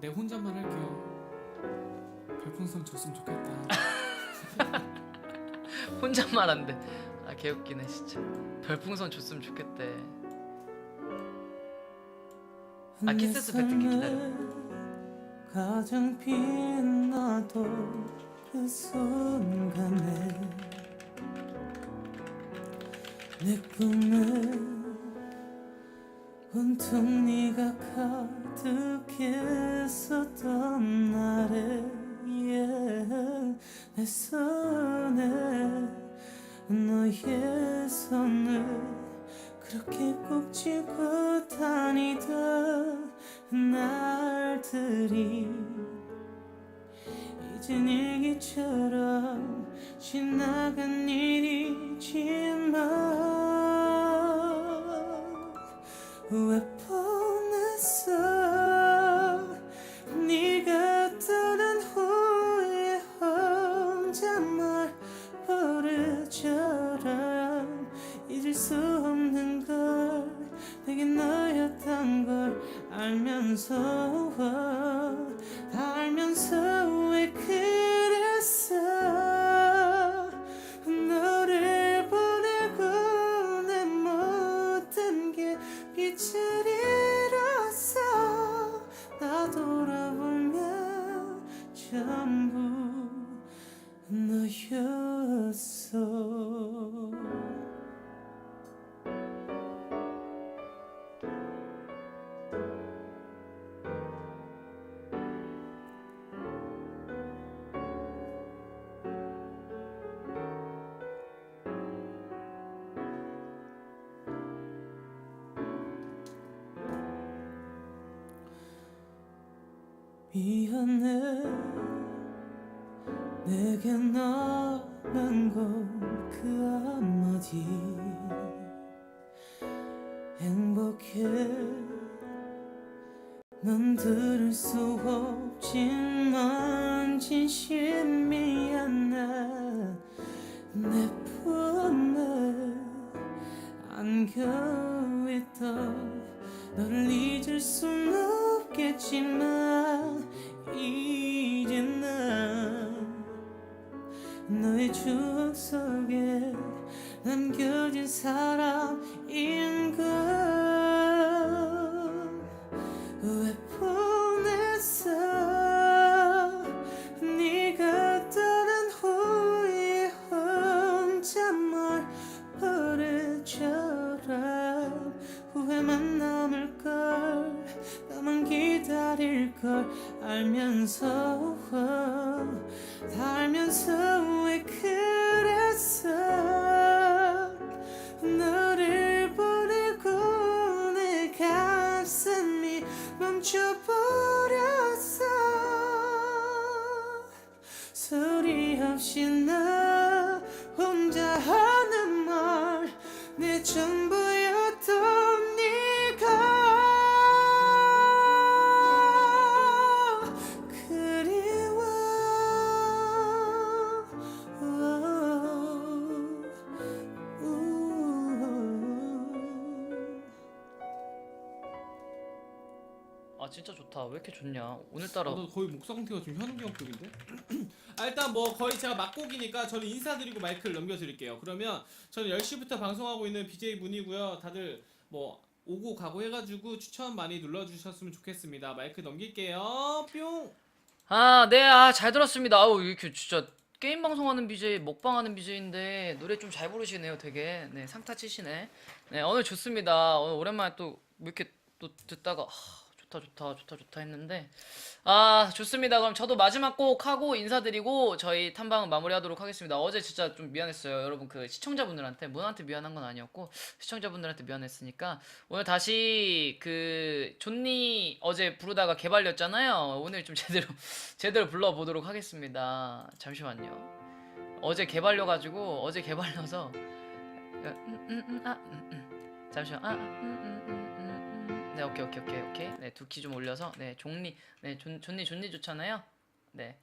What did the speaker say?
내 혼자만 할게요. 별풍선 줬으면 좋겠다. 혼잣말 한대. 아 개웃기네 진짜. 별풍선 줬으면 좋겠대. 아, 키스스 뱉을게, 기다려. 가장 빛나도 그 순간에 내 꿈에 온통 네가 가득했었던 날에 yeah, 내 손에 너의 손을 그렇게 꼭 쥐고 다니던 날들이 이젠 일기처럼 지나간 일이지만 왜 뻔했어 네가 떠난 후에 혼잣말 버릇처럼 잊을 수 없는 걸 내게 너였던 걸 알면서 돌아보면 전 미안해 내게 남은 건그 한마디. 행복해. 넌 들을 수 없지만 진심 미안해 내 품에 안겨 있던 너를 잊을 순 없겠지만 이제 난 너의 추억 속에 남겨진 사람인 기다릴걸 알면서 다 알면서 왜 그랬어? 너를 보내고 내 가슴이 멈춰버렸어. 소리 없이 나 아 진짜 좋다. 왜 이렇게 좋냐? 오늘따라 너 거의 목 상태가 좀 현욱이 형급인데? 아, 일단 뭐 거의 제가 막곡이니까 저는 인사드리고 마이크를 넘겨드릴게요. 그러면 저는 10시부터 방송하고 있는 BJ 문이고요. 다들 뭐 오고 가고 해가지고 추천 많이 눌러주셨으면 좋겠습니다. 마이크 넘길게요. 뿅. 아, 네, 아, 잘 들었습니다. 아우, 이렇게 진짜 게임 방송하는 BJ, 먹방하는 BJ인데 노래 좀 잘 부르시네요, 되게. 네, 상타 치시네. 네, 오늘 좋습니다. 오늘 오랜만에 또뭐 이렇게 또 듣다가 아, 좋다, 좋다, 좋다, 좋다 했는데 아, 좋습니다. 그럼 저도 마지막 곡 하고 인사드리고 저희 탐방은 마무리하도록 하겠습니다. 어제 진짜 좀 미안했어요, 여러분. 그 시청자분들한테 문한테 미안한 건 아니었고 시청자분들한테 미안했으니까 오늘 다시 그 존니 어제 부르다가 개발렸잖아요. 오늘 좀 제대로 제대로 불러보도록 하겠습니다. 잠시만요. 어제 개발려가지고 어제 개발려서 음, 음, 음, 아, 음, 음. 잠시만. 아, 음, 음, 음, 음, 음. 네, 오케이, 오케이, 오케이, 오케이. 네, 두 키 좀 올려서 네, 종리, 네, 존, 존니, 존니 좋잖아요. 네,